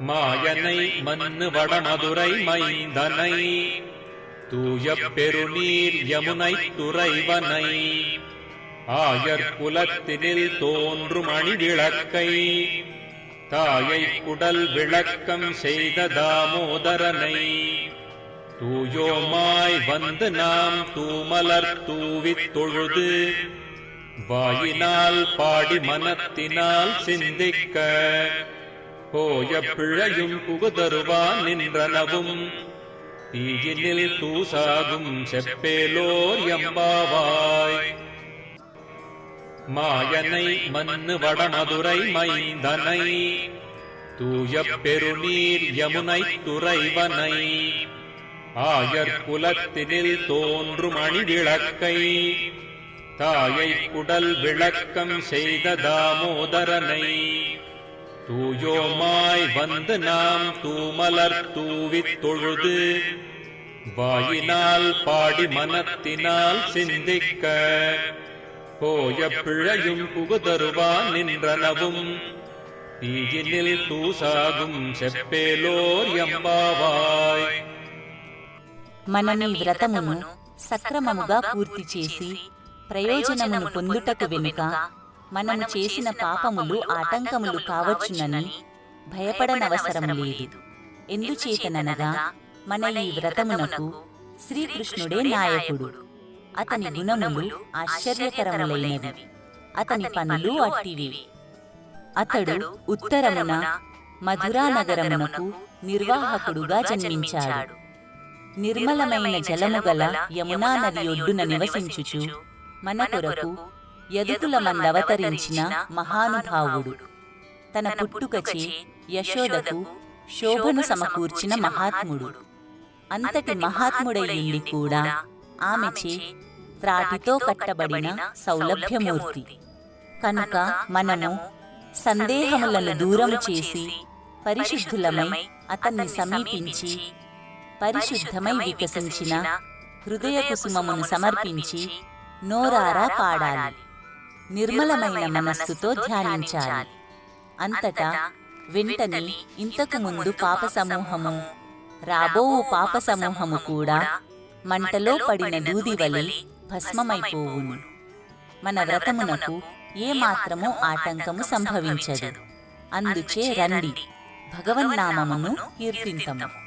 மாயனை மன்னு வடமதுரை மைந்தனை. தூய பெருநீர் யமுனை துறைவனை. ஆயர் குலத்தினில் தோன்றும் அணிவிளக்கை. தாயை குடல் விளக்கம் செய்த தாமோதரனை. தூயோமாய் வந்து நாம் தூமலர் தூவித் தொழுது. வாயினால் பாடி மனத்தினால் சிந்திக்க. போய பிழையும் புகுதருவான் நின்றனவும். தீயினில் தூசாகும் செப்பேலோர் எம்பாவாய். மாயனை மண்ணு வடமதுரை மைந்தனை. தூய பெருநீர் யமுனை துறைவனை. ஆயர் குலத்தினில் தோன்றும் அணிவிளக்கை. தாயை குடல் விளக்கம் செய்த தாமோதரனை. தூயோமாய் வந்து நாம் தூமலர் தூவித் தொழுது வாயினால் பாடி மனத்தினால் சிந்திக்க போய பிழையும் புகுதருவான் நின்றனவும் தீயினில் தூசாகும் செப்பேலோர் எம்பாவாய் మనని వ్రతమును సక్రమముగా పూర్తి చేసి ప్రయోజనమును పొందుటకు వెనుక మనము చేసిన పాపములు ఆటంకములు కావచ్చునని భయపడనవసరము లేదు. ఎందుచేతననగా మన ఈ వ్రతమునకు శ్రీకృష్ణుడే నాయకుడు. అతని గుణములు ఆశ్చర్యకరములైనవి. అతని పనులు అట్టివి. అతడు ఉత్తరమున మధురానగరమునకు నిర్వాహకుడుగా జన్మించాడు. నిర్మలమైన జలము గల యమునా నది ఒడ్డున నివసించుచు మన కొరకు యదుకుల మందవతరించిన మహానుభావుడు. తన పుట్టుకచే యశోదకు శోభను సమకూర్చిన మహాత్ముడు. అంతటి మహాత్ముడయ్యుండి కూడా ఆమెచే త్రాటితో కట్టబడిన సౌలభ్యమూర్తి. కనుక మనము సందేహములను దూరము చేసి పరిశుద్ధులమై అతన్ని సమీపించి పరిశుద్ధమై వికసించిన హృదయ కుసుమమును సమర్పించి నోరారా పాడాలి. నిర్మలమైన మనస్సుతో ధ్యానించాలి. అంతటా వెంటనే ఇంతకు ముందు పాప సమూహము రాబోవు పాప సమూహము కూడా మంటలో పడిన దూది వలె భస్మమైపోవును. మన వ్రతమునకు ఏ మాత్రము ఆటంకము సంభవించదు. అందుచే రండి. భగవన్నామమును కీర్తింతము.